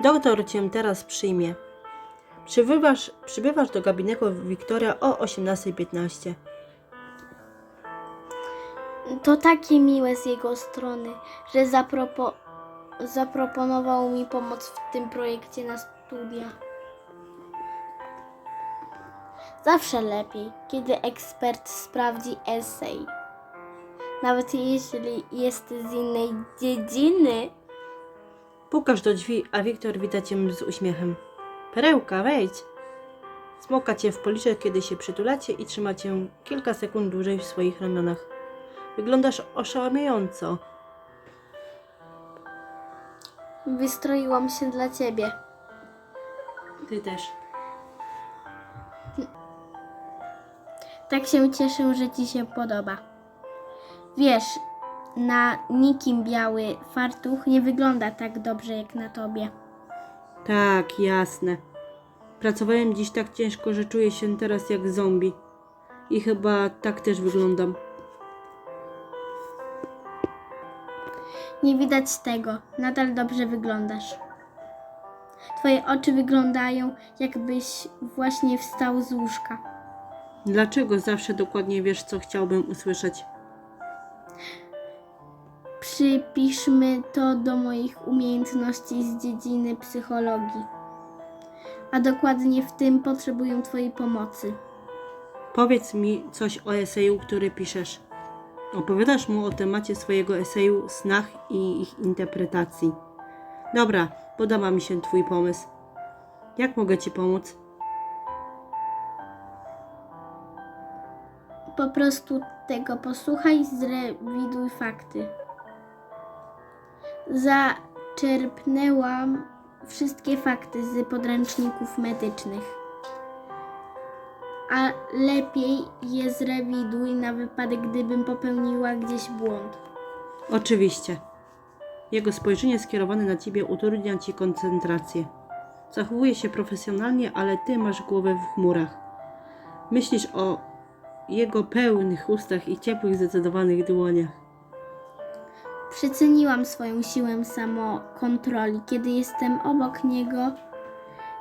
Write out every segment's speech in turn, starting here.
Doktor cię teraz przyjmie. Przybywasz, przybywasz do gabinetu Wiktoria o 18.15. To takie miłe z jego strony, że zapropo- zaproponował mi pomoc w tym projekcie na studia. Zawsze lepiej, kiedy ekspert sprawdzi esej. Nawet jeśli jest z innej dziedziny. Pukasz do drzwi, a Wiktor wita cię z uśmiechem. Perełka, wejdź! Smoka cię w policzek, kiedy się przytulacie i trzyma cię kilka sekund dłużej w swoich ramionach. Wyglądasz oszałamiająco. Wystroiłam się dla ciebie. Ty też. Tak się cieszę, że ci się podoba. Wiesz, na nikim biały fartuch nie wygląda tak dobrze jak na tobie. Tak, jasne. Pracowałem dziś tak ciężko, że czuję się teraz jak zombie. I chyba tak też wyglądam. Nie widać tego, nadal dobrze wyglądasz. Twoje oczy wyglądają, jakbyś właśnie wstał z łóżka. Dlaczego zawsze dokładnie wiesz, co chciałbym usłyszeć? Przypiszmy to do moich umiejętności z dziedziny psychologii. A dokładnie w tym potrzebuję Twojej pomocy. Powiedz mi coś o eseju, który piszesz. Opowiadasz mu o temacie swojego eseju, snach i ich interpretacji. Dobra, podoba mi się Twój pomysł. Jak mogę Ci pomóc? Po prostu tego posłuchaj, zrewiduj fakty. Zaczerpnęłam wszystkie fakty z podręczników medycznych. A lepiej je zrewiduj na wypadek, gdybym popełniła gdzieś błąd. Oczywiście. Jego spojrzenie skierowane na Ciebie utrudnia Ci koncentrację. Zachowuje się profesjonalnie, ale Ty masz głowę w chmurach. Myślisz o jego pełnych ustach i ciepłych, zdecydowanych dłoniach. Przeceniłam swoją siłę samokontroli, kiedy jestem obok niego,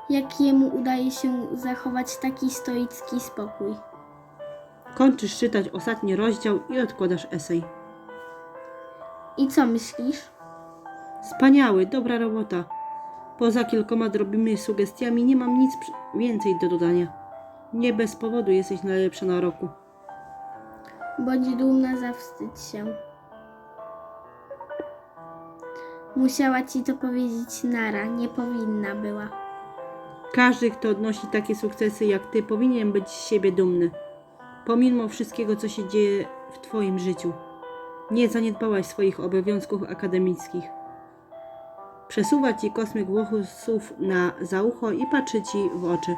jak jemu udaje się zachować taki stoicki spokój. Kończysz czytać ostatni rozdział i odkładasz esej. I co myślisz? Wspaniały, dobra robota. Poza kilkoma drobnymi sugestiami nie mam nic więcej do dodania. Nie bez powodu jesteś najlepsza na roku. Bądź dumna, zawstydź się. Musiała ci to powiedzieć Nara, nie powinna była. Każdy, kto odnosi takie sukcesy jak ty, powinien być z siebie dumny. Pomimo wszystkiego, co się dzieje w twoim życiu. Nie zaniedbałaś swoich obowiązków akademickich. Przesuwa ci kosmyk włosów na za ucho i patrzy ci w oczy.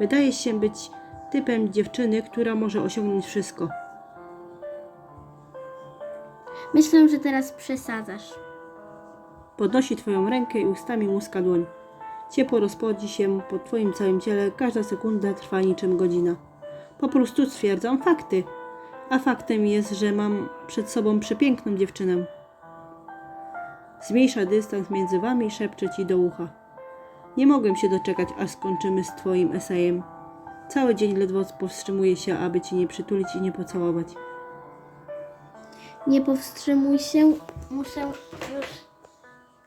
Wydajesz się być typem dziewczyny, która może osiągnąć wszystko. Myślę, że teraz przesadzasz. Podnosi twoją rękę i ustami muska dłoń. Ciepło rozpodzi się po twoim całym ciele, każda sekunda trwa niczym godzina. Po prostu stwierdzam fakty. A faktem jest, że mam przed sobą przepiękną dziewczynę. Zmniejsza dystans między wami i szepcze ci do ucha. Nie mogłem się doczekać, aż skończymy z twoim esejem. Cały dzień ledwo powstrzymuję się, aby ci nie przytulić i nie pocałować. Nie powstrzymuj się, muszę już,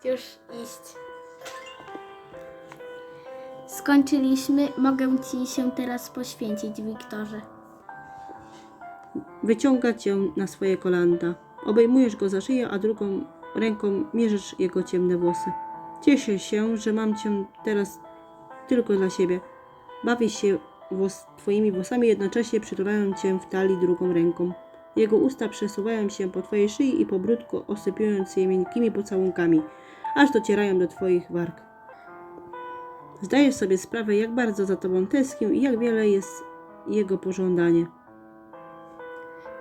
już iść. Skończyliśmy, mogę ci się teraz poświęcić, Wiktorze. Wyciąga cię na swoje kolanda. Obejmujesz go za szyję, a drugą ręką mierzysz jego ciemne włosy. Cieszę się, że mam cię teraz tylko dla siebie. Bawię się włos, twoimi włosami, jednocześnie przytulając cię w talii drugą ręką. Jego usta przesuwają się po twojej szyi i po brudku, osypując je miękkimi pocałunkami, aż docierają do twoich warg. Zdajesz sobie sprawę, jak bardzo za tobą tęsknił i jak wiele jest jego pożądanie.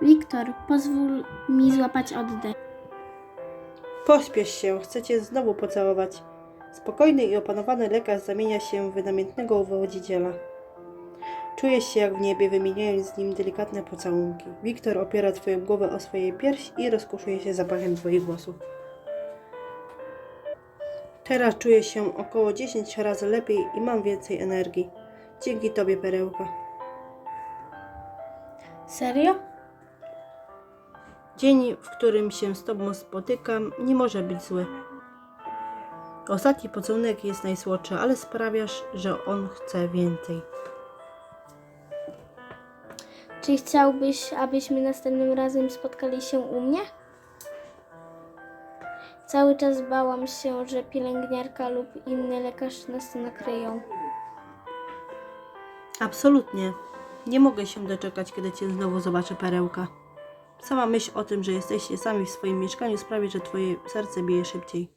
Wiktor, pozwól mi złapać oddech. Pośpiesz się, chcę cię znowu pocałować. Spokojny i opanowany lekarz zamienia się w namiętnego uwodziciela. Czujesz się jak w niebie, wymieniając z nim delikatne pocałunki. Wiktor opiera twoją głowę o swoje piersi i rozkoszuje się zapachem twoich włosów. Teraz czuję się około 10 razy lepiej i mam więcej energii. Dzięki Tobie, Perełka. Serio? Dzień, w którym się z Tobą spotykam, nie może być zły. Ostatni pocałunek jest najsłodszy, ale sprawiasz, że on chce więcej. Czy chciałbyś, abyśmy następnym razem spotkali się u mnie? Cały czas bałam się, że pielęgniarka lub inny lekarz nas nakryją. Absolutnie. Nie mogę się doczekać, kiedy Cię znowu zobaczę, Perełka. Sama myśl o tym, że jesteście sami w swoim mieszkaniu sprawi, że Twoje serce bije szybciej.